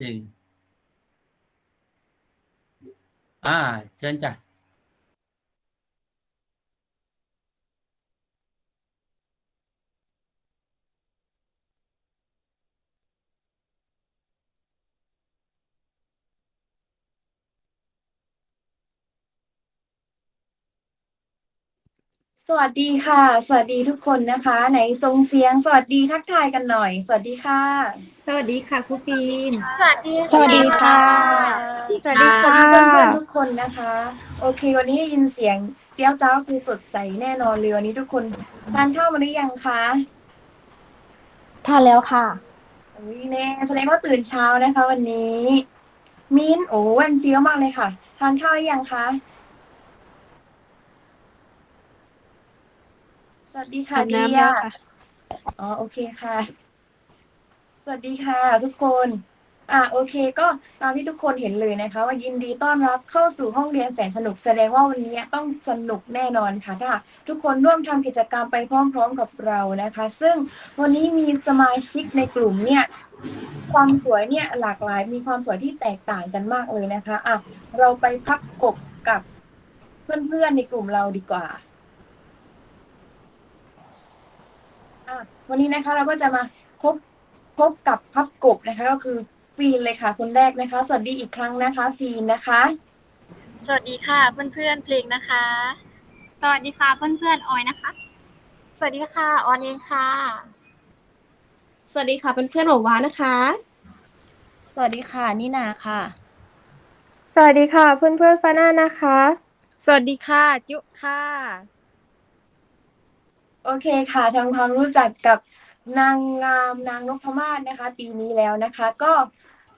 หนึ่งอ่า เชิญจ้ะ สวัสดีค่ะ สวัสดีทุกคนนะคะ ไหนส่งเสียง สวัสดีทักทายกันหน่อย สวัสดีค่ะ สวัสดีค่ะครูปีน สวัสดีสวัสดีค่ะ สวัสดีสวัสดีเพื่อนๆทุกคนนะคะ โอเค วันนี้ได้ยินเสียงเจ้าเจ้าคือสดใสแน่นอนเลยวันนี้ทุกคนทานข้าวมาหรือยังคะทานแล้วค่ะอุ้ยแน่แสดงว่าตื่นเช้านะคะ วันนี้ มิ้นโอ้วันเฟี้ยวมากเลยค่ะ ทานข้าวหรือยังคะ สวัสดีค่ะอาบเดีน้ำยแล้วค่ะ อ๋อโอเคค่ะ สวัสดีค่ะ ทุกคน อะโอเค ก็ตามที่ทุกคนเห็นเลยนะคะ ว่ายินดีต้อนรับเข้าสู่ห้องเรียนแสนสนุกแสดงว่าวันนี้ต้องสนุกแน่นอนค่ะถ้าทุกคนร่วมทำกิจกรรมไปพร้อม ๆ กับเรานะคะ ซึ่งวันนี้มีสมาชิกในกลุ่มเนี่ย ความสวยเนี่ยหลากหลายมีความสวยที่แตกต่างกันมากเลยนะคะอะเราไปพับกบกับเพื่อนๆในกลุ่มเราดีกว่า อะ วันนี้นะคะเราก็จะมาพบพบกับพับกบนะคะ ก็คือฟีนเลยค่ะคนแรกนะคะ สวัสดีอีกครั้งนะคะ ฟีนนะคะ สวัสดีค่ะเพื่อนๆเพลงนะคะ สวัสดีค่ะเพื่อนๆออยนะคะ สวัสดีค่ะออนเองค่ะ สวัสดีค่ะเป็นเพื่อนๆหววานะคะ สวัสดีค่ะนินาค่ะ สวัสดีค่ะเพื่อนๆฟาน่านะคะ สวัสดีค่ะ จุค่ะ โอเคค่ะทำความรู้จักกับนางงามนางนพมาศนะคะ ปีนี้แล้วนะคะ ก็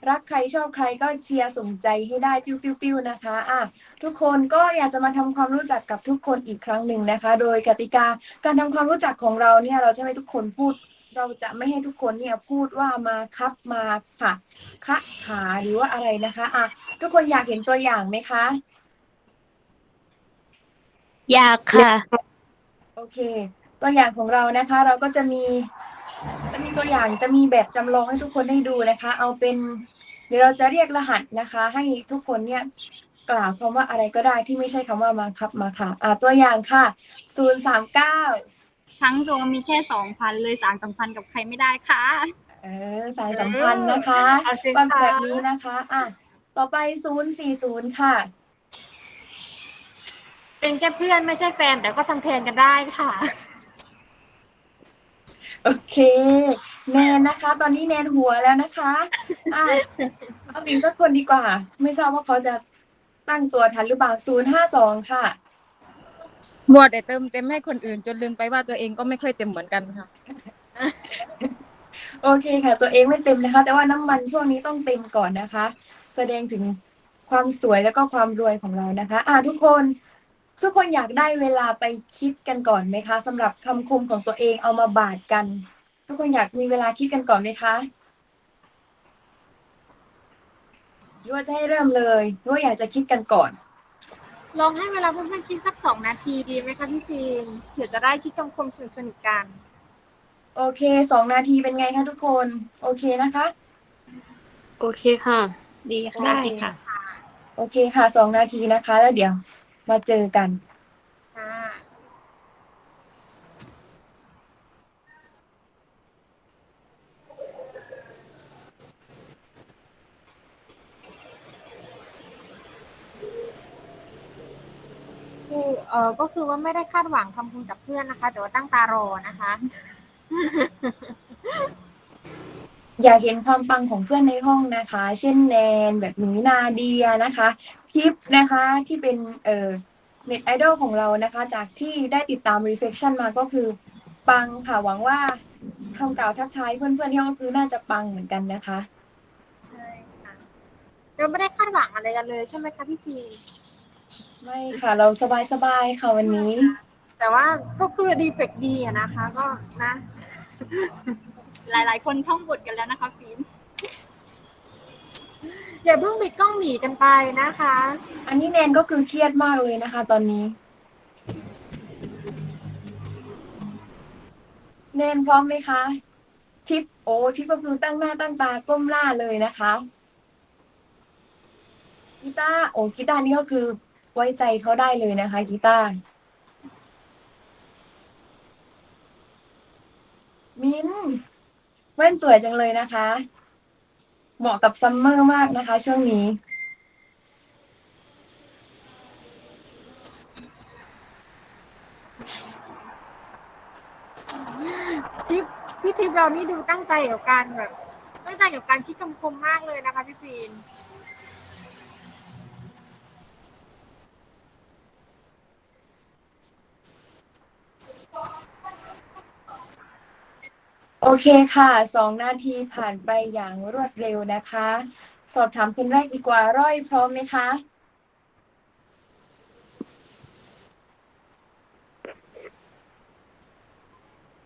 รักใครชอบใครก็เชียร์ส่งใจให้ได้ปิ้วปิ้วปิ้วนะคะอะทุกคนก็อยากจะมาทำความรู้จักกับทุกคนอีกครั้งหนึ่งนะคะ โดยกติกาการทำความรู้จักของเราเนี่ย เราจะไม่ให้ทุกคนพูด เราจะไม่ให้ทุกคนเนี่ยพูดว่ามาครับมาค่ะคะขาหรือว่าอะไรนะคะอะทุกคนอยากเห็นตัวอย่างไหมคะ อยากค่ะ โอเค ตัวอย่างของเรานะคะ เราก็จะมีจะมีตัวอย่างจะมีแบบจำลองให้ทุกคนได้ดูนะคะ เอาเป็นเดี๋ยวเราจะเรียกรหัสนะคะ ให้ทุกคนเนี่ยกล่าวคำว่าอะไรก็ได้ที่ไม่ใช่คำว่ามาครับมาค่ะอ่าตัวอย่างค่ะศูนย์สามเก้าทั้งตัวมีแค่สองพันเลยสารสัมพันธ์กับใครไม่ได้ค่ะ เออสายสัมพันธ์นะคะเอาสิแบบคะแบบนี้นะคะอะต่อไปศูนย์สี่ศูนย์ค่ะ เป็นแค่เพื่อนไม่ใช่แฟนแต่ก็ทำแทนกันได้ค่ะ โอเค แนนนะคะ ตอนนี้แนนหัวแล้วนะคะอะเอาอีกสักคนดีกว่า ไม่ทราบว่าเขาจะตั้งตัวทันหรือเปล่าศูนย์ห้าสองค่ะมัวแต่เติมเต็มให้คนอื่น จนลืมไปว่าตัวเองก็ไม่ค่อยเต็มเหมือนกันค่ะ โอเคค่ะ ตัวเองไม่เต็มนะคะ แต่ว่าน้ำมันช่วงนี้ต้องเต็มก่อนนะคะ แสดงถึงความสวยแล้วก็ความรวยของเรานะคะ อะทุกคน ทุกคนอยากได้เวลาไปคิดกันก่อนไหมคะสำหรับคำคมของตัวเองเอามาบาดกัน ทุกคนอยากมีเวลาคิดกันก่อนไหมคะหรือว่าจะให้เริ่มเลยหรือว่าอยากจะคิดกันก่อน ลองให้เวลาเพื่อนๆคิดสักสองนาทีดีไหมคะพี่ฟิล์มเผื่อจะได้คิดคำคมสนุกๆกัน โอเคสองนาทีเป็นไงคะทุกคน โอเคนะคะ โอเคค่ะ ดีค่ะได้ค่ะ โอเคค่ะสองนาทีนะคะ แล้วเดี๋ยว มาเจอกัน ค่ะ คือเออก็คือว่าไม่ได้คาดหวังคำคมจากเพื่อนนะคะ แต่ว่าตั้งตารอนะคะ อยากเห็นความปังของเพื่อนในห้องนะคะ เช่นแนนแบบนี้นาเดียนะคะ ทิปนะคะที่เป็นเอ่อเน็ตไอดอลของเรานะคะ จากที่ได้ติดตาม reflection มาก็คือ ปังค่ะหวังว่าคำกล่าวทักทายเพื่อนๆที่ห้องก็คือน่าจะปังเหมือนกันนะคะใช่ค่ะเราไม่ได้คาดหวังอะไรกันเลยใช่ไหมคะพี่พีไม่ค่ะ เราสบายๆค่ะวันนี้ แต่ว่าก็คือดีเฟกดีอะนะคะ ก็นะ หลายๆ คนท่องบทกันแล้วนะคะฟิล์ม อย่าเพิ่งบิดกล้องหนีกันไปนะคะ อันนี้แนนก็คือเครียดมากเลยนะคะ ตอนนี้แนนพร้อมไหมคะ ทิปโอ้ทิปก็คือตั้งหน้าตั้งตาก้มหน้าเลยนะคะกีตาร์โอ้กีตาร์นี่ก็คือไว้ใจเขาได้เลยนะคะกีตาร์มินแว่นสวยจังเลยนะคะ เหมาะกับซัมเมอร์มากนะคะ ช่วงนี้ ทิปพี่ทิปเรานี่ดูตั้งใจกับการแบบตั้งใจกับการคิดคำคมมากเลยนะคะพี่ฟีน โอเคค่ะสองนาทีผ่านไปอย่างรวดเร็วนะคะ สอบถามคนแรกดีกว่าร้อยพร้อมไหมคะ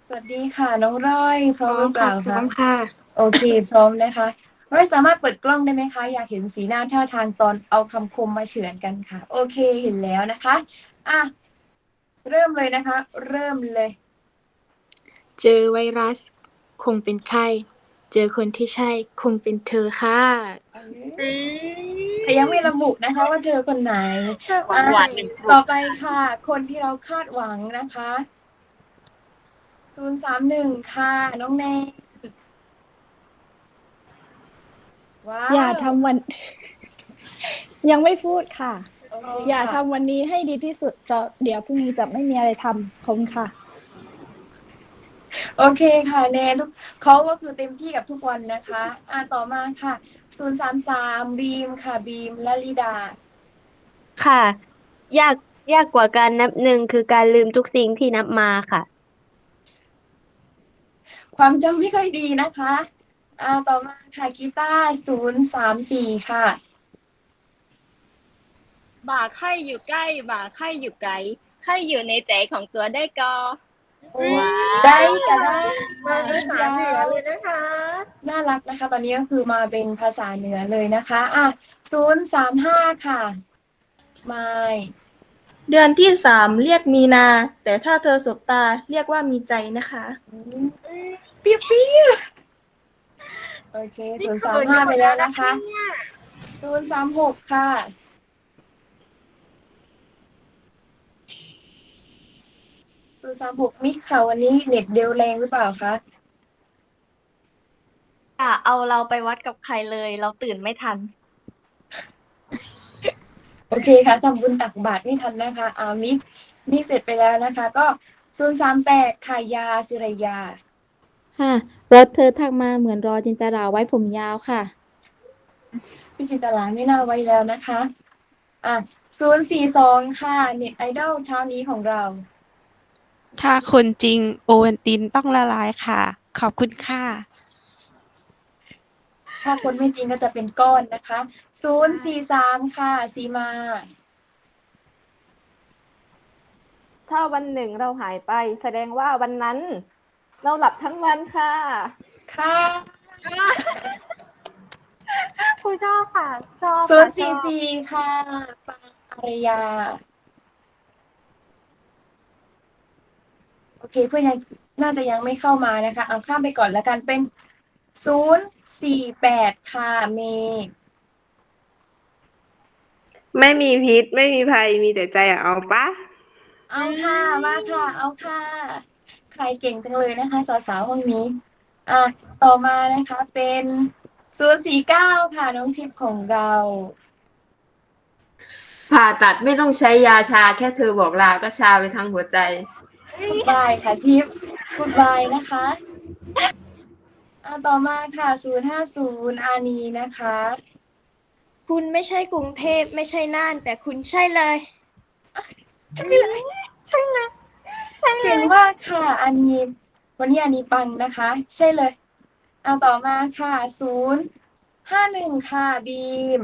สวัสดีค่ะ น้องร้อย พร้อมหรือเปล่าคะค่ะ โอเค พร้อมนะคะ ร้อยสามารถเปิดกล้องได้ไหมคะ อยากเห็นสีหน้าท่าทางตอนเอาคำคมมาเฉือนกันค่ะ โอเคเห็นแล้วนะคะอะเริ่มเลยนะคะ เริ่มเลย เจอไวรัส คงเป็นไข้ เจอคนที่ใช่คงเป็นเธอค่ะ แต่ยังไม่ระบุนะคะ ว่าเธอคนไหนหวานหวานหนึ่งกลุ่ม ต่อไปค่ะ คนที่เราคาดหวังนะคะศูนย์สามหนึ่งค่ะ น้องแนนว้าวอย่าทำวัน ยังไม่พูดค่ะ โเคอย่าค่ะทำวันนี้ให้ดีที่สุดเพราะเดี๋ยวพรุ่งนี้จะไม่มีอะไรทำขอบคุณค่ะ โอเคค่ะแนนเขาก็คือเต็มที่กับทุกวันนะคะ อ่าต่อมาค่ะศูนย์สามสามบีมค่ะบีมและลิดา ค่ะ ยากยากกว่าการนับหนึ่งคือการลืมทุกสิ่งที่นับมาค่ะ ความจำไม่ค่อยดีนะคะ อ่าต่อมาค่ะกีตาร์ศูนย์สามสี่ค่ะ บ่าไข่อยู่ใกล้ บ่าไข่อยู่ไกลไข่อยู่ในใจของตัวได้ก็ ได้ก็ได้มาภาษาเหนือเลยนะคะ น่ารักนะคะ ตอนนี้ก็คือมาเป็นภาษาเหนือเลยนะคะ อะศูนย์สามห้าค่ะ ไม่เดือนที่สามเรียกมีนา แต่ถ้าเธอสบตาเรียกว่ามีใจนะคะ เปรี้ยวเปรี้ยวโอเคศูนย์สามห้าไปแล้วนะคะศูนย์สามหกค่ะ ศูนย์สามหกมิกค่ะวันนี้เน็ตเดลแรงหรือเปล่าคะค่ะเอาเราไปวัดกับใครเลย เราตื่นไม่ทัน โอเคค่ะทำบุญตักบาตรไม่ทันนะคะอามิกมิกเสร็จไปแล้วนะคะ ก็ศูนย์สามแปดค่ะยาสิรยา ค่ะรถเธอทักมาเหมือนรอจินตราไว้ผมยาวค่ะ พี่จินตลาไม่น่าไว้แล้วนะคะ อะศูนย์สี่สองค่ะ เน็ตไอดอลเช้านี้ของเรา ถ้าคนจริงโอวันตินต้องละลายค่ะ ขอบคุณค่ะ ถ้าคนไม่จริงก็จะเป็นก้อนนะคะศูนย์สี่สามค่ะซีมา ถ้าวันหนึ่งเราหายไป แสดงว่าวันนั้น เราหลับทั้งวันค่ะ ค่ะผู้ชอบค่ะ ชอบศูนค่ะย์สี่สี่ค่ะปางอารยา โอเค เพื่อนยังน่าจะยังไม่เข้ามานะคะ เอาข้ามไปก่อนแล้วกันเป็นศูนย์สี่แปดค่ะเมย์ไม่มีพิษ ไม่มีภัยมีแต่ใจอะเอาปะเอาค่ะมาค่ะ เอาค่ะ ใครเก่งจังเลยนะคะสาวๆห้องนี้ อะต่อมานะคะเป็นศูนย์สี่เก้าค่ะ น้องทิพย์ของเรา ผ่าตัดไม่ต้องใช้ยาชาแค่เธอบอกลาก็ชาไปทั้งหัวใจ คุณบายค่ะทิพย์คุณบายนะคะอะต่อมาค่ะศูนย์ห้าศูนย์อานีนะคะ คุณไม่ใช่กรุงเทพไม่ใช่น่าน แต่คุณใช่เลย ใช่เลยใช่เลยเก่งมากค่ะอานีวันนี้อานีปังนะคะ ใช่เลยอะต่อมาค่ะศูนย์ห้าหนึ่งค่ะบีม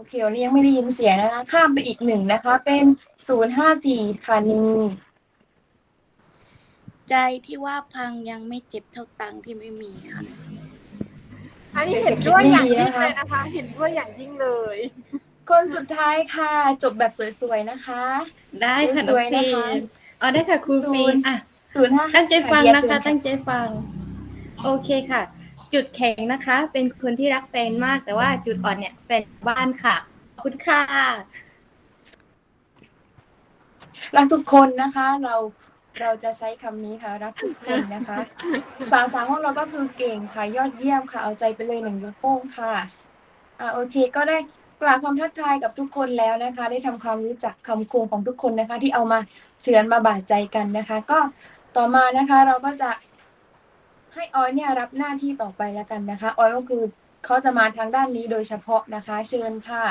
โอเควันนี้ยังไม่ได้ยินเสียงนะคะ ข้ามไปอีกหนึ่งนะคะ เป็นศูนย์ห้าสี่ค่ะนีใจที่ว่าพังยังไม่เจ็บเท่าตังค์ที่ไม่มีค่ะ อันนี้เห็นด้วยอย่างยิ่งเลยนะคะ เห็นด้วยอย่างยิ่งเลย คนสุดท้ายค่ะ จบแบบสวยๆนะคะ ได้ค่ะสน้องวยๆฟินะคะล์มอ๋อได้ค่ะครูฟิล์มอะศูนย์ห้าตั้งใจฟังเดียนะเชิญคะ ตั้งใจฟัง โอเคค่ะ จุดแข็งนะคะ เป็นคนที่รักแฟนมาก แต่ว่าจุดอ่อนเนี่ยแฟนบ้านค่ะ ขอบคุณค่ะ รักทุกคนนะคะ เราเราจะใช้คำนี้ค่ะ รักทุกคนนะคะ สาวสาวของเราก็คือเก่งค่ะ ยอดเยี่ยมค่ะ เอาใจไปเลยหนึ่งลูกโป้งค่ะอ่าโอเค ก็ได้กล่าวคำทักทายกับทุกคนแล้วนะคะ ได้ทำความรู้จักคำคมของทุกคนนะคะ ที่เอามาเฉือนมาบาดใจกันนะคะ ก็ต่อมานะคะ เราก็จะ ให้ออยเนี่ยรับหน้าที่ต่อไปแล้วกันนะคะ ออยก็คือเขาจะมาทางด้านนี้โดยเฉพาะนะคะ เชิญค่ะ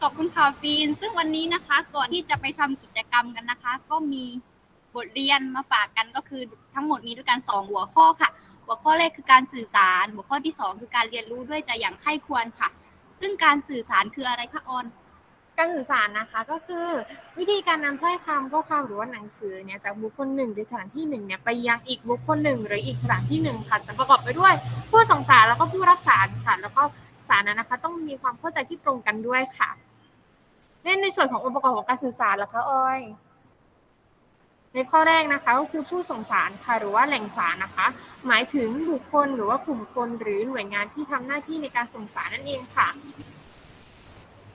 ขอบคุณค่ะฟีน ซึ่งวันนี้นะคะ ก่อนที่จะไปทำกิจกรรมกันนะคะ ก็มีบทเรียนมาฝากกันก็คือทั้งหมดมีด้วยกันสองหัวข้อค่ะ หัวข้อแรกคือการสื่อสาร หัวข้อที่สองคือการเรียนรู้ด้วยใจอย่างใคร่ควรค่ะ ซึ่งการสื่อสารคืออะไรคะออน การสื่อสารนะคะก็คือวิธีการนำถ้อยคำข้อความหรือว่าหนังสือเนี่ยจากบุคคลหนึ่งหรือสถานที่หนึ่งเนี่ยไปยังอีกบุคคลหนึ่งหรืออีกสถานที่หนึ่งค่ะจะประกอบไปด้วยผู้ส่งสารแล้วก็ผู้รับสารค่ะ แล้วก็สารนั้นนะคะต้องมีความเข้าใจที่ตรงกันด้วยค่ะในในส่วนขององค์ประกอบของการสื่อสารล่ะคะออย ในข้อแรกนะคะก็คือผู้ส่งสารค่ะหรือว่าแหล่งสารนะคะ หมายถึงบุคคลหรือว่ากลุ่มคนหรือหน่วยงานที่ทำหน้าที่ในการส่งสารนั่นเองค่ะ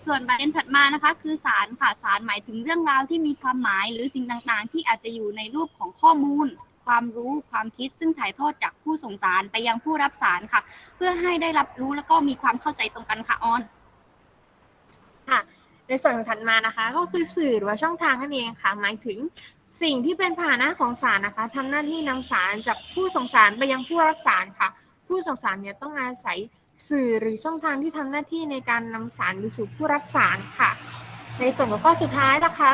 ส่วนประเด็นถัดมานะคะ คือสารค่ะสารหมายถึงเรื่องราวที่มีความหมายหรือสิ่งต่างๆ ที่อาจจะอยู่ในรูปของข้อมูล ความรู้ความคิดซึ่งถ่ายทอดจากผู้ส่งสารไปยังผู้รับสารค่ะ เพื่อให้ได้รับรู้แล้วก็มีความเข้าใจตรงกันค่ะออนค่ะในส่วนของถัดมานะคะ ก็คือสื่อหรือว่าช่องทางนั่นเองค่ะ หมายถึงสิ่งที่เป็นพานะของสารนะคะทำหน้าที่นำสารจากผู้ส่งสารไปยังผู้รับสารค่ะ ผู้ส่งสารเนี่ยต้องอาศัย สื่อหรือช่องทางที่ทำหน้าที่ในการนำสารไปสู่ผู้รับสารค่ะ ในส่วนของข้อสุดท้ายนะคะ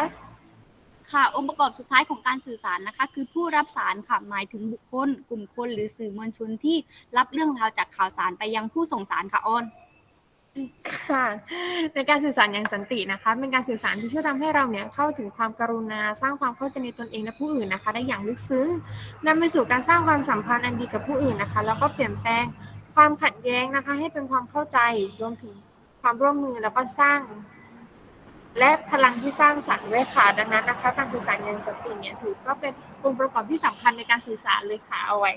ค่ะ องค์ประกอบสุดท้ายของการสื่อสารนะคะ คือผู้รับสารค่ะหมายถึงบุคคล กลุ่มคน หรือสื่อมวลชนที่รับเรื่องราวจากข่าวสารไปยังผู้ส่งสารค่ะออนค่ะในการสื่อสารอย่างสันตินะคะเป็นการสื่อสารที่ช่วยทำให้เราเนี่ยเข้าถึงความกรุณาสร้างความเข้าใจในตนเองและผู้อื่นนะคะ ได้อย่างลึกซึ้งนำไปสู่การสร้างความสัมพันธ์อันดีกับผู้อื่นนะคะ แล้วก็เปลี่ยนแปลง ความขัดแย้งนะคะ ให้เป็นความเข้าใจรวมถึงความร่วมมือแล้วก็สร้าง และพลังที่สร้างสรรค์ด้วยค่ะดังนั้นนะคะ การสื่อสารอย่างสันติเนี่ยถือว่าเป็นองค์ประกอบที่สำคัญในการสื่อสารเลยค่ะเอาไว้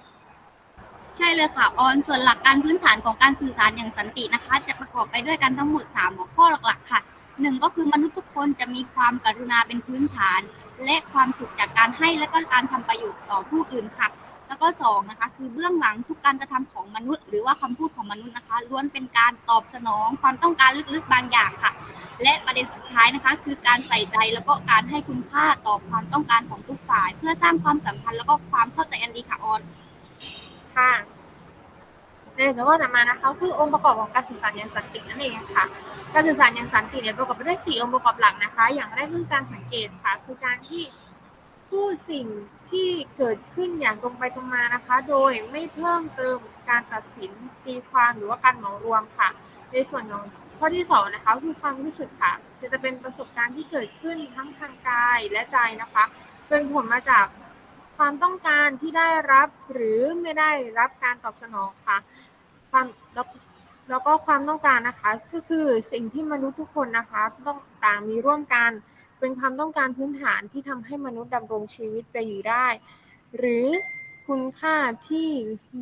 ใช่เลยค่ะออนส่วนหลักการพื้นฐานของการสื่อสารอย่างสันตินะคะ จะประกอบไปด้วยกันทั้งหมด3หัวข้อหลักๆค่ะหนึ่งก็คือมนุษย์ทุกคนจะมีความกรุณาเป็นพื้นฐาน และความสุขจากการให้และก็การทำประโยชน์ต่อผู้อื่นค่ะ แล้วก็สองนะคะ คือเบื้องหลังทุกการกระทำของมนุษย์ หรือว่าคำพูดของมนุษย์นะคะ ล้วนเป็นการตอบสนองความต้องการลึกๆบางอย่างค่ะ และประเด็นสุดท้ายนะคะ คือการใส่ใจแล้วก็การให้คุณค่าต่อความต้องการของทุกฝ่าย เพื่อสร้างความสัมพันธ์แล้วก็ความเข้าใจอันดีค่ะออนค่ะในหัวข้อต่อมานะคะคือองค์ประกอบของการสื่อสารอย่างสันตินั่นเองค่ะ การสื่อสารอย่างสันติเนี่ยประกอบไปด้วยสี่องค์ประกอบหลักนะคะ อย่างแรกคือการสังเกตค่ะ คือการที่ พูดสิ่งที่เกิดขึ้นอย่างตรงไปตรงมานะคะ โดยไม่เพิ่มเติมการตัดสินตีความหรือว่าการเหมารวมค่ะ ในส่วนของข้อที่สองนะคะคือความรู้สึกค่ะจะเป็นประสบการณ์ที่เกิดขึ้นทั้งทางกายและใจนะคะ เป็นผลมาจากความต้องการที่ได้รับหรือไม่ได้รับการตอบสนองค่ะความแล้วก็ความต้องการนะคะ ก็คือสิ่งที่มนุษย์ทุกคนนะคะ ต้องต่างมีร่วมกัน เป็นความต้องการพื้นฐานที่ทำให้มนุษย์ดำรงชีวิตไปอยู่ได้ หรือคุณค่าที่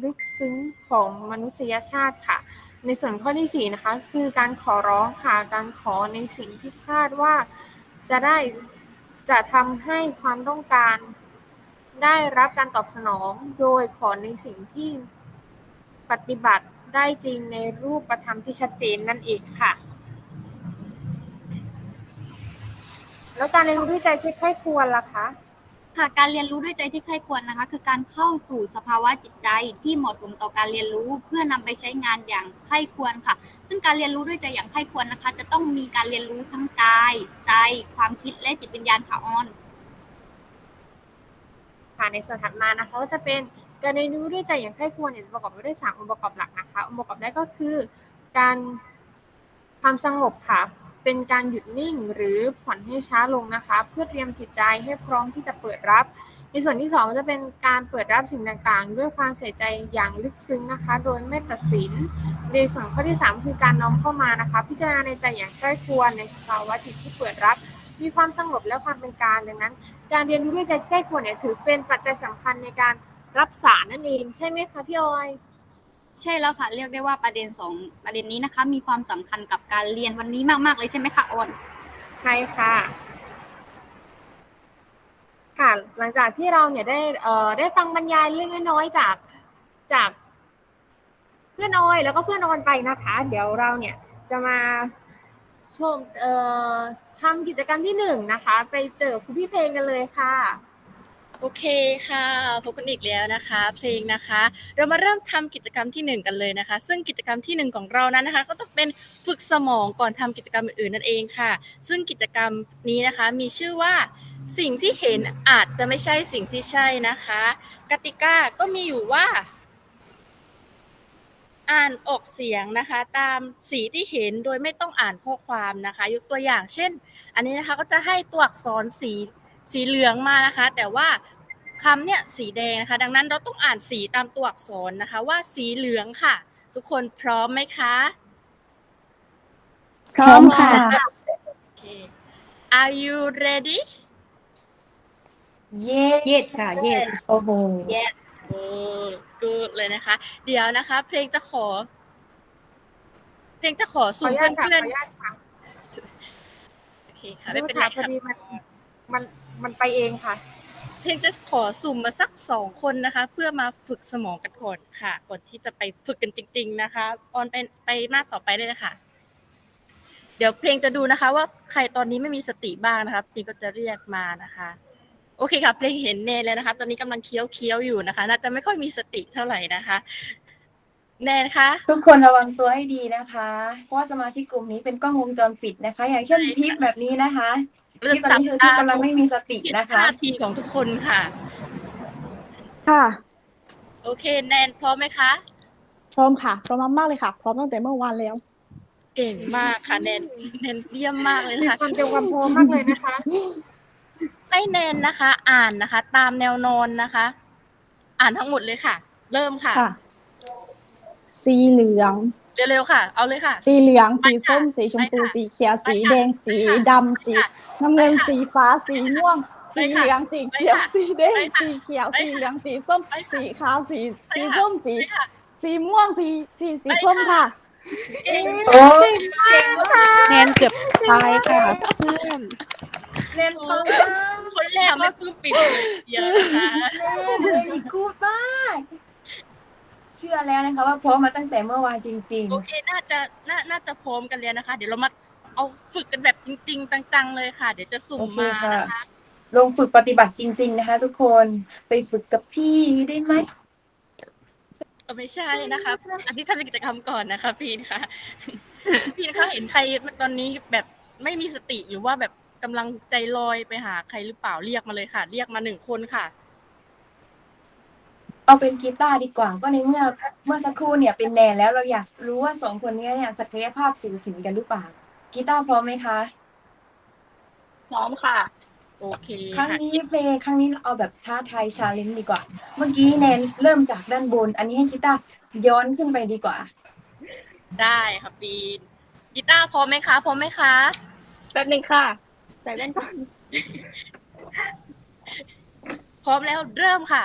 ลึกซึ้งของมนุษยชาติค่ะ ในส่วนข้อที่สี่นะคะ คือการขอร้องค่ะ การขอในสิ่งที่คาดว่าจะได้จะทำให้ความต้องการได้รับการตอบสนองโดยขอในสิ่งที่ปฏิบัติได้จริงในรูปธรรมที่ชัดเจนนั่นเองค่ะ แล้วการเรียนรู้ด้วยใจที่ใคร่ควรล่ะคะ ค่ะการเรียนรู้ด้วยใจที่ใคร่ควรนะคะ คือการเข้าสู่สภาวะจิตใจที่เหมาะสมต่อการเรียนรู้เพื่อนำไปใช้งานอย่างใคร่ควรค่ะ ซึ่งการเรียนรู้ด้วยใจอย่างใคร่ควรนะคะ จะต้องมีการเรียนรู้ทั้งกาย ใจ ความคิดและจิตวิญญาณค่ะออน ค่ะในส่วนถัดมานะคะก็จะเป็นการเรียนรู้ด้วยใจอย่างใคร่ควรเนี่ยจะประกอบไปด้วยสามองค์ประกอบหลักนะคะองค์ประกอบแรกก็คือ การความสงบค่ะ เป็นการหยุดนิ่งหรือผ่อนให้ช้าลงนะคะ เพื่อเตรียมจิตใจให้พร้อมที่จะเปิดรับ ในส่วนที่สองจะเป็นการเปิดรับสิ่งต่างๆ ด้วยความใส่ใจอย่างลึกซึ้งนะคะ โดยไม่ตัดสิน ในส่วนข้อที่สามคือการน้อมเข้ามานะคะ พิจารณาในใจอย่างใกล้ควรในสภาวะจิตที่เปิดรับ มีความสงบและความเป็นกลางดังนั้น การเรียนรู้ด้วยใจใกล้ควรเนี่ยถือเป็นปัจจัยสำคัญในการรับสารนั่นเอง ใช่ไหมคะพี่ออย ใช่แล้วค่ะเรียกได้ว่าประเด็นสองประเด็นนี้นะคะ มีความสำคัญกับการเรียนวันนี้มากๆเลยใช่ไหมคะออน ใช่ค่ะ ค่ะ หลังจากที่เราเนี่ยได้เอ่อได้ฟังบรรยายเรื่องน้อยๆจากจากเพื่อนออยแล้วก็เพื่อนออนไปนะคะ เดี๋ยวเราเนี่ยจะมาชมเอ่อทำกิจกรรมที่หนึ่งนะคะ ไปเจอครูพี่เพลงกันเลยค่ะ โอเคค่ะพบกันอีกแล้วนะคะ เพลงนะคะ เรามาเริ่มทำกิจกรรมที่หนึ่งกันเลยนะคะ ซึ่งกิจกรรมที่หนึ่งของเรานั้นนะคะ ก็ต้องเป็นฝึกสมองก่อนทำกิจกรรมอื่นๆนั่นเองค่ะ ซึ่งกิจกรรมนี้นะคะมีชื่อว่าสิ่งที่เห็นอาจจะไม่ใช่สิ่งที่ใช่นะคะ กติกาก็มีอยู่ว่า อ่านออกเสียงนะคะ ตามสีที่เห็นโดยไม่ต้องอ่านข้อความนะคะ ยกตัวอย่างเช่น อันนี้นะคะก็จะให้ตัวอักษรสี สีเหลืองมานะคะ แต่ว่าคำเนี่ยสีแดงนะคะ ดังนั้นเราต้องอ่านสีตามตัวอักษรนะคะ ว่าสีเหลืองค่ะ ทุกคนพร้อมไหมคะ พร้อมค่ะ โอเค Are you ready yes yes ค่ะ yes โอ้โห yes โอ้กูเลยนะคะ เดี๋ยวนะคะ เพลงจะขอ เพลงจะขอขอสุ่อมนุเพื่ญาตค่ะอนขออนุญาตค่ะๆโอเคค่ะไม่เป็นไรพอค่ะดีมันมัน มันไปเองค่ะ เพลงจะขอสุ่มมาสักสองคนนะคะ เพื่อมาฝึกสมองกันก่อนค่ะ ก่อนที่จะไปฝึกกันจริง ๆนะคะ ออนไปไปหน้าต่อไปได้เลยค่ะ เดี๋ยวเพลงจะดูนะคะ ว่าใครตอนนี้ไม่มีสติบ้างนะคะเพลงก็จะเรียกมานะคะ โอเคค่ะเพลงเห็นเนนแล้วนะคะ ตอนนี้กำลังเคี้ยวเคี้ยวๆอยู่นะคะน่าจะไม่ค่อยมีสติเท่าไหร่นะคะ แนนคะ ทุกคนระวังตัวให้ดีนะคะ เพราะว่าสมาชิกกลุ่มนี้เป็นกล้องวงจรปิดนะคะ อย่างเช่นทิปแบบนี้นะคะ ทิปตอนนี้คือทิปกำลังไม่มีสตินะคะท่าทีของทุกคนค่ะ ค่ะ โอเค แนนพร้อมไหมคะ พร้อมค่ะ พร้อมมากๆเลยค่ะ พร้อมตั้งแต่เมื่อวานแล้ว เก่งมากค่ะแนนแนนเยี่ยมมากเลยมีค่ะความเตรียมความพร้อมมากเลยนะคะให้แนนนะคะ อ่านนะคะ ตามแนวนอนนะคะ อ่านทั้งหมดเลยค่ะ เริ่มค่ะค่ะสีเหลืองเร็วๆค่ะ เอาเลยค่ะ สีเหลืองไปสีค่ะส้ม สีชมพูไปค่ะสีเขียวไปสีค่ะแดง สีไปค่ะดำสีไปค่ะ น้ำเงินไปค่ะสีฟ้าสีม่วงไปสีค่ะเหลืองสีเขียวไปค่ะสีแดงไปค่ะสีเขียวไปสีค่ะเหลืองสีส้มไปค่ะสีขาวสีไปสีค่ะส้มสีไปค่ะสีม่วงสีสีสีไปส้มค่ะค่ะเก่งโอ้ยเก่งมากแนนเกือบตายค่ะเพื่อนเล่นพร้อมมากคนแรกไม่ปลื้มปิดเลยเยอะนะคะเล่นเลยกูดมากเชื่อแล้วนะคะว่าพร้อมมาตั้งแต่เมื่อวานจริงโอเค น่าจะน่าน่าจะพร้อมกันแล้วนะคะ เดี๋ยวเรามา เอาฝึกกันแบบจริง ๆ จังๆเลยค่ะ เดี๋ยวจะๆสุ่มโอเคมาค่ะ นะคะ ลงฝึกปฏิบัติจริง ๆ นะคะ ทุกคนไปฝึกกับพี่ได้ไหม เออไม่ใช่นะคะ อันที่ทำกิจกรรมก่อนนะคะพีนค่ะ พีนคะเห็นใครตอนนี้แบบไม่มีสติหรือว่าแบบกำลังใจลอยไปหาใครหรือเปล่าเรียกมาเลยค่ะ เรียกมาหนึ่งคนค่ะ เอาเป็นกีตาร์ดีกว่า ก็ในเมื่อเมื่อสักครู่เนี่ยเป็นแนนแล้วเราอยากรู้ว่าสองคนนี้เนี่ยศักยภาพสื่อสินกันหรือเปล่า กีตาร์พร้อมไหมคะ พร้อมค่ะ โอเคครั้งค่ะนี้เพลงครั้งนี้เอาแบบท้าทายชาเลนจ์ดีกว่า เมื่อกี้แนนเริ่มจากด้านบน อันนี้ให้กีตาร์ย้อนขึ้นไปดีกว่า ได้ค่ะพีนกีตาร์พร้อมไหมคะพร้อมไหมคะแป๊บหนึ่งค่ะ ใส่แว่นก่อน พร้อมแล้วเริ่มค่ะ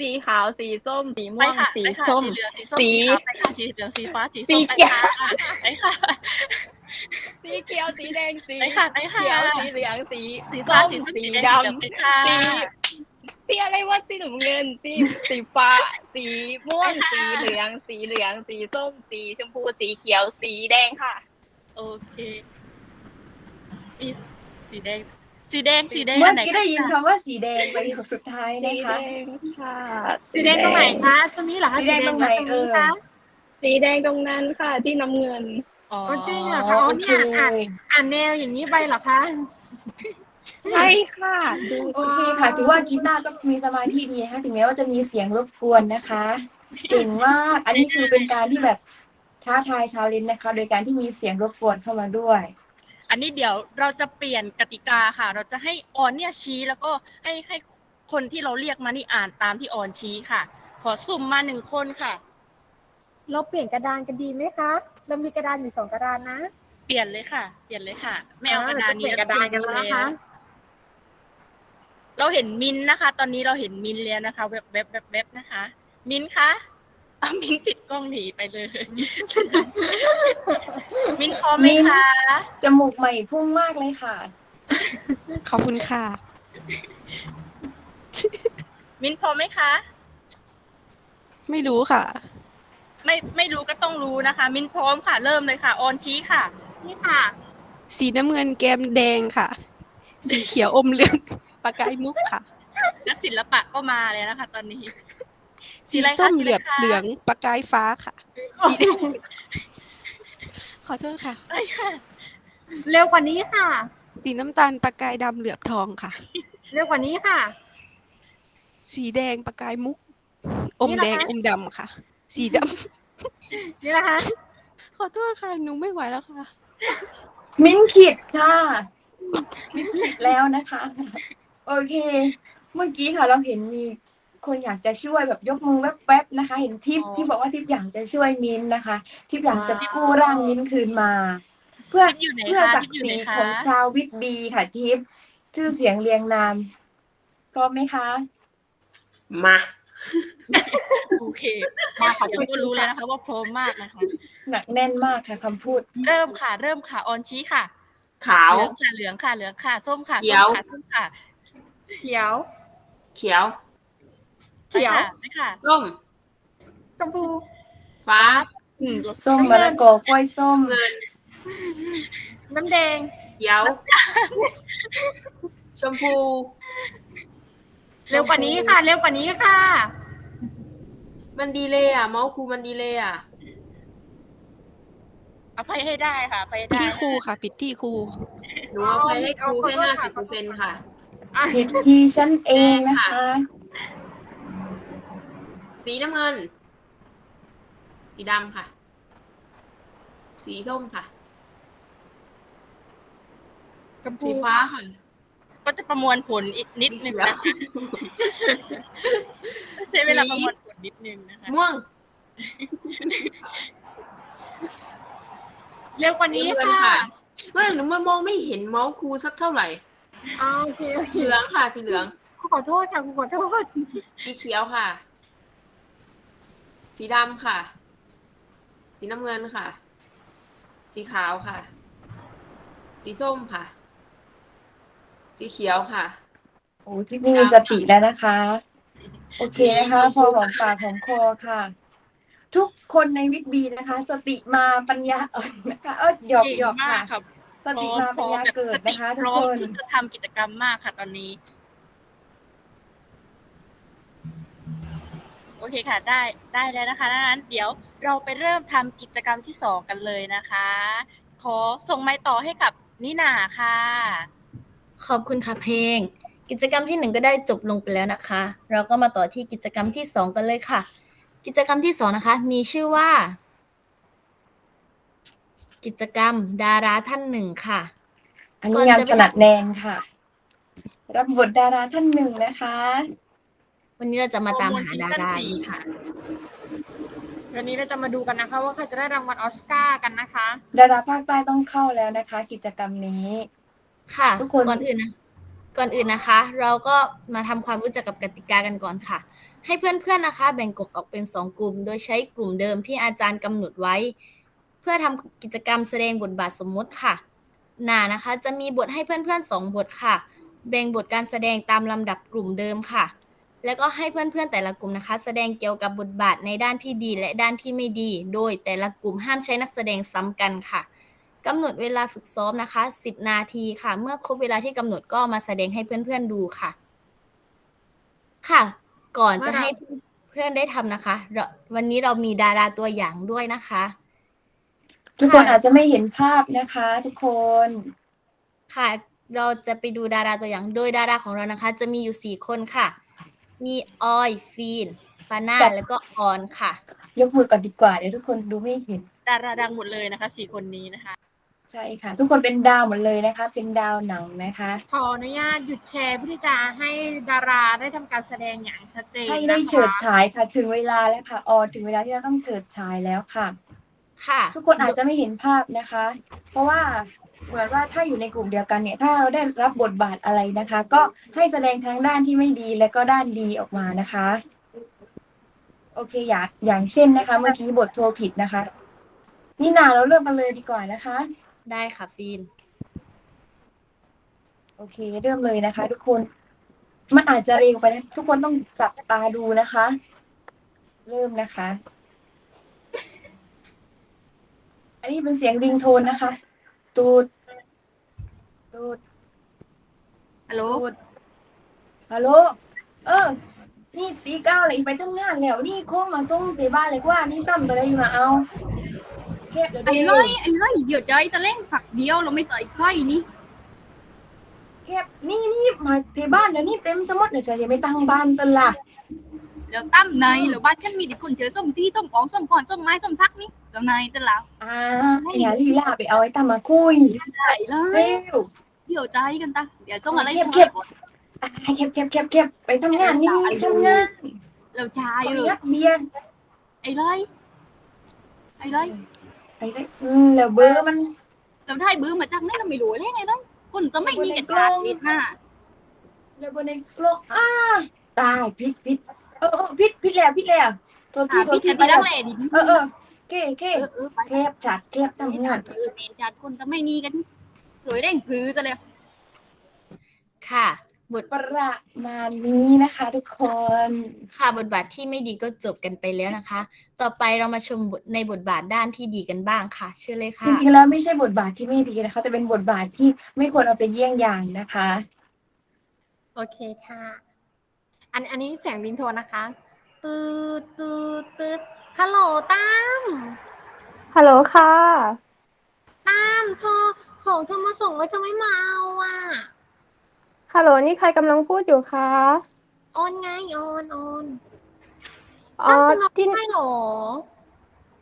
สีขาวสีส้ม สีไปม่วงค่ะสีไปค่ะส้มสีเหลืองสีส้ม สีสีขาวไปค่ะสีเหลืองสีฟ้าสีสีส้มไปเขียวค่ะไปค่ะสีเขียวสีแดงสีไปค่ะไปค่ะเขียวสีเหลืองสีสีส้ฟ้ามสีส้มสีสีดแดงสีเหลืองไปค่ะำสีสีอะไรวะสีน้ำเงินสีสีฟ้า สีม่วงไปค่ะสีเหลือง สีเหลือง สีส้ม สีชมพูสีเขียวสีแดงค่ะ โอเคมีสีแดง สีแดงสีแดงเมื่อัอนไหนกี้ได้ยินคำว่าสีแดงประโยคสุดท้ายสีนะคะ แดงค่ะสีแดงตรงไหนคะตรงนี้เหรอคะสีแดงตรงไหนสีแดเอ่ย คะสีแดงตรงนั้นค่ะที่น้ำเงิน อ๋ออ๋อจริงเหรอคะอ๋อโอเคเนี่ยอ่านอ่านแนวอย่างนี้ไปเหรอคะ ใช่ค่ะ ดูโอเคค่ะ ถือว่ากีตาร์ก็มีสมาธิดีนะคะ ถึงแม้ว่าจะมีเสียงรบกวนนะคะเก่งมาก อันนี้คือเป็นการที่แบบท้าทายชาเลนจ์นะคะ โดยการที่มีเสียงรบกวนเข้ามาด้วย อันนี้เดี๋ยวเราจะเปลี่ยนกติกาค่ะ เราจะให้ออนเนี่ยชี้แล้วก็ให้ให้คนที่เราเรียกมานี่อ่านตามที่ออนชี้ค่ะ ขอสุ่มมาหนึ่งคนค่ะ เราเปลี่ยนกระดานกันดีไหมคะ เรามีกระดานอยู่สองกระดานนะเปลี่ยนเลยค่ะ เปลี่ยนเลยค่ะ ไม่เอากระดานเปนี้ลี่ยนกระดานกันแล้วนะคะ เราเห็นมินท์นะคะ ตอนนี้เราเห็นมินท์แล้วนะคะแวบแวบแวบแวบนะคะ มินท์คะ เอามิ้นปิดกล้องหนีไปเลย มิ้นพร้อมไหมคะ จมูกใหม่พุ่งมากเลยค่ะ ขอบคุณค่ะ มิ้นพร้อมไหมคะ ไม่รู้ค่ะ ไม่ไม่รู้ก็ต้องรู้นะคะ มิ้นพร้อมค่ะ เริ่มเลยค่ะ ออนชี้ค่ะ นี่ค่ะ สีน้ำเงินแก้มแดงค่ะ สีเขียวอมเหลือง ปากกายมุกค่ะ นักศิลปะก็มาเลยนะคะ ตอนนี้ สีสีอะไรคะส้มสีเหอะไรลือบคะเหลืองปากกายฟ้าค่ะ สีแดงขอโทษค่ะ อะไรค่ะเร็วกว่านี้ค่ะ สีน้ำตาลปากกายดำเหลือบทองค่ะ เร็วกว่านี้ค่ะ สีแดงปากกายมุก อมนี่เหรอแดงคะ อมดำค่ะ สีดนี่นะคะำขอโทษค่ะหนูไม่ไหวแล้วค่ะ มิ้นขีดค่ะ มิ้นขีดแล้วนะคะ โอเค เมื่อกี้ค่ะเราเห็นมี คนอยากจะช่วยแบบยกมือแวบๆนะคะ เห็นทิปอ๋อที่บอกว่าทิปอยากจะช่วยมิ้นนะคะ ทิปอยากจะว้าวกู้ร่างมิ้นคืนมา เพื่อทิปอยู่ไหนเพื่อคะศักทิดิ์ปอยู่ศรีไหนคะของชาววิทย์บีค่ะทิปชื่อเสียงเรียงนามพร้อมไหมคะมาโอเคมาค่ะเดี๋ยวก็รู้แล้วนะคะ ว่าพร้อมมากนะคะ หนักแน่นมากค่ะคำพูด เริ่มค่ะ เริ่มค่ะออนชี้ค่ะ ขาวเหลืองค่ะเหลืองค่ะเหลืองค่ะ ส้มค่ะเขีส้ยมวค่ะส้มค่ะ เขียว เขียว เขียวไปค่ะส้มชมพูฟ้าอืมส้มมะละกอกล้วยส้มเงินน้ำแดงเขียว ชมพู เร็วกว่านี้ค่ะ เร็วกว่านี้ค่ะ มันดีเลยอะเมาส์ครูมันดีเลยอะเอาไปให้ได้ค่ะไปให้ได้ที่ครูค่ะผิดที่ครูหนูเอาไปให้ครูแค่เอาห้าขอสิบโทเปอษร์เซ็นต์ค่ะค่ะ ผิดที่ฉันเองนะคะ สีน้ำเงิน สีดำค่ะ สีส้มค่ะสีฟ้าค่ะก็จะประมวลผลอีกนิดนึงนะคะใช้เวลาประมวลผลนิดนึงนะคะม่วง เร็วกว่านี้เงินค่ะไม่หนูมามองไม่เห็นเมาส์ครูสักเท่าไหร่อ๋อโอเคโอเคสีเหลืองค่ะ สีเหลืองครูขอโทษค่ะครูขอโทษ สีเขียวค่ะ สีดำค่ะ สีน้ำเงินค่ะ สีขาวค่ะ สีส้มค่ะ สีเขียวค่ะ โอ้ที่นี่มีสติแล้วนะคะ โอเคนะคะ พอของปากของคอค่ะ ทุกคนในวิทย์บีนะคะ สติมาปัญญาอ่อนนะคะเออหยอกหยอกเก่งค่ะมากครับสติมาปัญญาเกิดนะคะพทุกร้อคมนที่จะทำกิจกรรมมากค่ะตอนนี้ เคค่ะ ได้ได้แล้วนะคะดังนั้นเดี๋ยวเราไปเริ่มทำกิจกรรมที่สองกันเลยนะคะ ขอส่งไม้ต่อให้กับนิน่าค่ะ ขอบคุณค่ะเพลง กิจกรรมที่หนึ่งก็ได้จบลงไปแล้วนะคะ เราก็มาต่อที่กิจกรรมที่สองกันเลยค่ะ กิจกรรมที่สองนะคะ มีชื่อว่า กิจกรรมดาราท่านหนึ่งค่ะ อันนี้งานถนัดแนนค่ะ รับบทดาราท่านหนึ่งนะคะ วันนี้เราจะมาตามหาดารานี้ค่ะวันนี้เราจะมาดูกันนะคะ ว่าใครจะได้รางวัลออสการ์กันนะคะ ดาราภาคใต้ต้องเข้าแล้วนะคะ กิจกรรมนี้ ค่ะทุกคนก่อนอื่นนะก่อนอื่นนะคะ เราก็มาทำความรู้จักกับกติกากันก่อนค่ะ ให้เพื่อนๆนะคะ แบ่งกลุ่มออกเป็นสองกลุ่ม โดยใช้กลุ่มเดิมที่อาจารย์กำหนดไว้ เพื่อทำกิจกรรมแสดงบทบาทสมมุติค่ะหนานะคะ จะมีบทให้เพื่อนๆสองบทค่ะ แบ่งบทการแสดงตามลำดับกลุ่มเดิมค่ะ แล้วก็ให้เพื่อนๆแต่ละกลุ่มนะคะ แสดงเกี่ยวกับบทบาทในด้านที่ดีและด้านที่ไม่ดี โดยแต่ละกลุ่มห้ามใช้นักแสดงซ้ำกันค่ะกำหนดเวลาฝึกซ้อมนะคะ 10 นาทีค่ะ เมื่อครบเวลาที่กำหนดก็มาแสดงให้เพื่อนๆดูค่ะ ค่ะ ก่อนจะให้เพื่อนได้ทำนะคะเราวันนี้เรามีดาราตัวอย่างด้วยนะคะ ทุกคนอาจจะไม่เห็นภาพนะคะ ทุกคนค่ะ เราจะไปดูดาราตัวอย่าง โดยดาราของเรานะคะ จะมีอยู่สี่คนค่ะ มีออยฟีนฟาน่าจัด แล้วก็ออนค่ะ ยกมือก่อนดีกว่าเดี๋ยวทุกคนดูไม่เห็น ดาราดังหมดเลยนะคะสี่คนนี้นะคะ ใช่ค่ะ ทุกคนเป็นดาวหมดเลยนะคะ เป็นดาวหนังนะคะ ขออนุญาตหยุดแชร์เพื่อที่จะให้ดาราได้ทำการแสดงอย่างชัดเจนให้ได้นะคะเฉิดฉายค่ะ ถึงเวลาแล้วค่ะออถึงเวลาที่เราต้องเฉิดฉายแล้วค่ะ ค่ะ ทุกคนอาจจะไม่เห็นภาพนะคะ เพราะว่า เหมือนว่าถ้าอยู่ในกลุ่มเดียวกันเนี่ย ถ้าเราได้รับบทบาทอะไรนะคะ ก็ให้แสดงทั้งด้านที่ไม่ดีและก็ด้านดีออกมานะคะ โอเคอย่างอย่างเช่นนะคะ เมื่อกี้บทโทรผิดนะคะนี่นาเราเริ่มกันเลยดีกว่านะคะ ได้ค่ะฟีน โอเค เริ่มเลยนะคะ ทุกคน มันอาจจะเร็วไปนะทุกคนต้องจับตาดูนะคะ เริ่มนะคะ อันนี้เป็นเสียงริงโทนนะคะตูด ตูดฮัลโหลตูดฮัลโหล เออ นี่ตีเก้าเลยไปทำงานแล้ว นี่โค้งมาส่งที่บ้านเลยว่า นี่ตั้มตัวใดมาเอาเก็บเลยไอ้ดิร้อยไอ้ร้อยเดี๋ยวใจตะเล่งผักเดียวเราไม่ใส่ไข่นี่เก็บนี่นี่มาที่บ้านแล้วนี่เต็มสมดเลยจะไม่ตั้งบ้านตนละแล้วตั้มในแล้วบ้านฉันมีแต่คนเจอส้มจี้ส้มของส้มก่อนส้มไม้ส้มซักนี่แล้วในตะแล้วอ่าอย่าลีลาไปเอาไอ้ตั้มมาคุยได้เลเร็ยว เดี๋ยวใจกันตาเดี๋ยวส่งอะไรเก็บส่งเก็บอะไรอ่าเก็บเก็บเก็บเก็บไปทำงานนี่ทำงานเราชาไปยเลยยักเบียนไอ้ร้อยไอ้ร้อยไปได้อืมแล้วเบอร์มัน เราได้บื้อมาจากไหนเราไม่รู้เลยไงร้อยคนจะไม่มีกระดาษนิดน่ะแล้วเบอร์ในกล้องอ่าตายพิษพิษเออเออพิษพิษแล้วพิษแล้วโทษทีอะโทษพี่ทีจะไปไปแล้แล้ววแหละดิเออเออเก้เก้เออเออไปแคบจัดแคบทำงานเออเมนจัดคนจะไม่มีกัน รวยแรงพรือจะเลยค่ะ บทประมาณนี้นะคะทุกคน ค่ะบทบาทที่ไม่ดีก็จบกันไปแล้วนะคะ ต่อไปเรามาชมบทในบทบาทด้านที่ดีกันบ้างค่ะ เชื่อเลยค่ะ จริงๆแล้วไม่ใช่บทบาทที่ไม่ดีนะคะ แต่เป็นบทบาทที่ไม่ควรเอาเป็นเยี่ยงอย่างนะคะ โอเคค่ะ อันอันนี้เสียงริงโทนนะคะตืดตืดตืดฮัลโหลตั้มฮัลโหลค่ะ ตั้มเธอ ของเธอมาส่งแล้วเธอไม่มาเอาอะฮัลโหลนี่ใครกำลังพูดอยู่คะ ออนไงออนออนอ๋อตั้มเธอที่รับไม่หรอ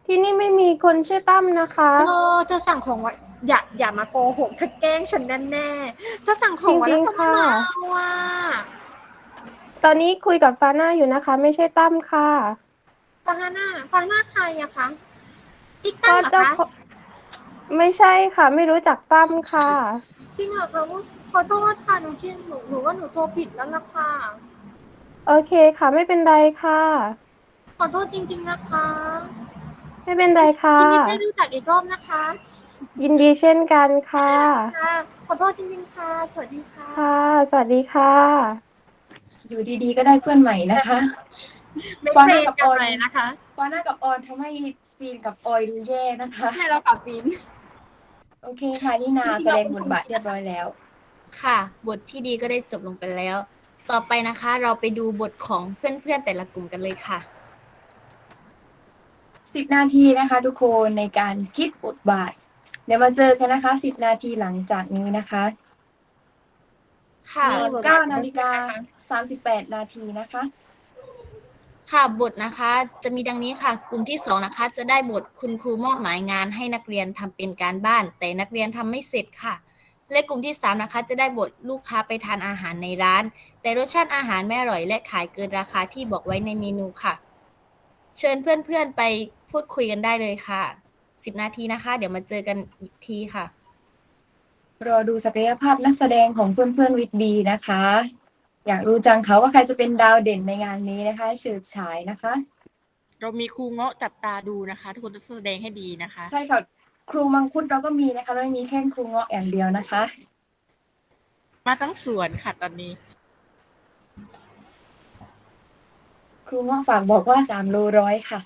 ที่นี่ไม่มีคนชื่อตั้มนะคะ เธอเธอสั่งของไว้อย่าอย่ามาโกหกเธอแกล้งฉันแน่แน่ๆเธอสั่งของไว้แล้วจริงเธอๆไม่มาค่ะ เอาอะตอนนี้คุยกับฟาน่าอยู่นะคะ ไม่ใช่ตั้มค่ะ ฟาหน้าฟาหน้าใครอะคะอีกตั้ก็มเหรอเจ้าคะของ ไม่ใช่ค่ะ ไม่รู้จักตั้มค่ะ จริงเหรอคะขอโทษค่ะหนูคิดหนูหนูว่าหนูโทรผิดแล้วล่ะค่ะ โอเคค่ะ ไม่เป็นไรค่ะ ขอโทษจริง ๆนะคะไม่เป็นไรค่ะ ยินดีได้รู้จักอีกรอบนะคะ ยินดีเช่นกันค่ะ ค่ะ ขอโทษจริงๆค่ะ สวัสดีค่ะ ค่ะ สวัสดีค่ะ อยู่ดีๆ ก็ได้เพื่อนใหม่นะคะ ไม่ฟาเฟรน่านกับกัอนอนเลยนะคะฟาน่ากับออนทำให้ฟีนกับออยดูแย่นะคะ ให้เราขับฟิน โอเคค่ะนี่นาแสดงบทบาทเรียบร้อยแล้ว ค่ะ บทที่ดีก็ได้จบลงไปแล้ว ต่อไปนะคะเราไปดูบทของเพื่อนๆแต่ละกลุ่มกันเลยค่ะสิบนาทีนะคะ ทุกคนในการคิดบทบาท เดี๋ยวมาเจอกันนะคะสิบนาทีหลังจากนี้นะคะค่ะ เก้านาฬิกาสามสิบแปดนาทีนะคะ ค่ะบทนะคะจะมีดังนี้ค่ะ กลุ่มที่สองนะคะ จะได้บทคุณครูมอบหมายงานให้นักเรียนทำเป็นการบ้าน แต่นักเรียนทำไม่เสร็จค่ะ และกลุ่มที่สามนะคะ จะได้บทลูกค้าไปทานอาหารในร้าน แต่รสชาติอาหารไม่อร่อย และขายเกินราคาที่บอกไว้ในเมนูค่ะ เชิญเพื่อนๆไปพูดคุยกันได้เลยค่ะสิบนาทีนะคะ เดี๋ยวมาเจอกันอีกทีค่ะ รอดูศักยภาพนักแสดงของเพื่อนๆวิทบีนะคะ อยากรู้จังค่ะว่าใครจะเป็นดาวเด่นในงานนี้นะคะเฉิดฉายนะคะ เรามีครูเงาะจับตาดูนะคะ ทุกคนต้องแสดงให้ดีนะคะ ใช่ค่ะครูมังคุดเราก็มีนะคะไม่มีแค่ครูเงาะอย่างเดียวนะคะ มาทั้งสวนค่ะตอนนี้ ครูเงาะฝากบอกว่าสามโลร้อยค่ะ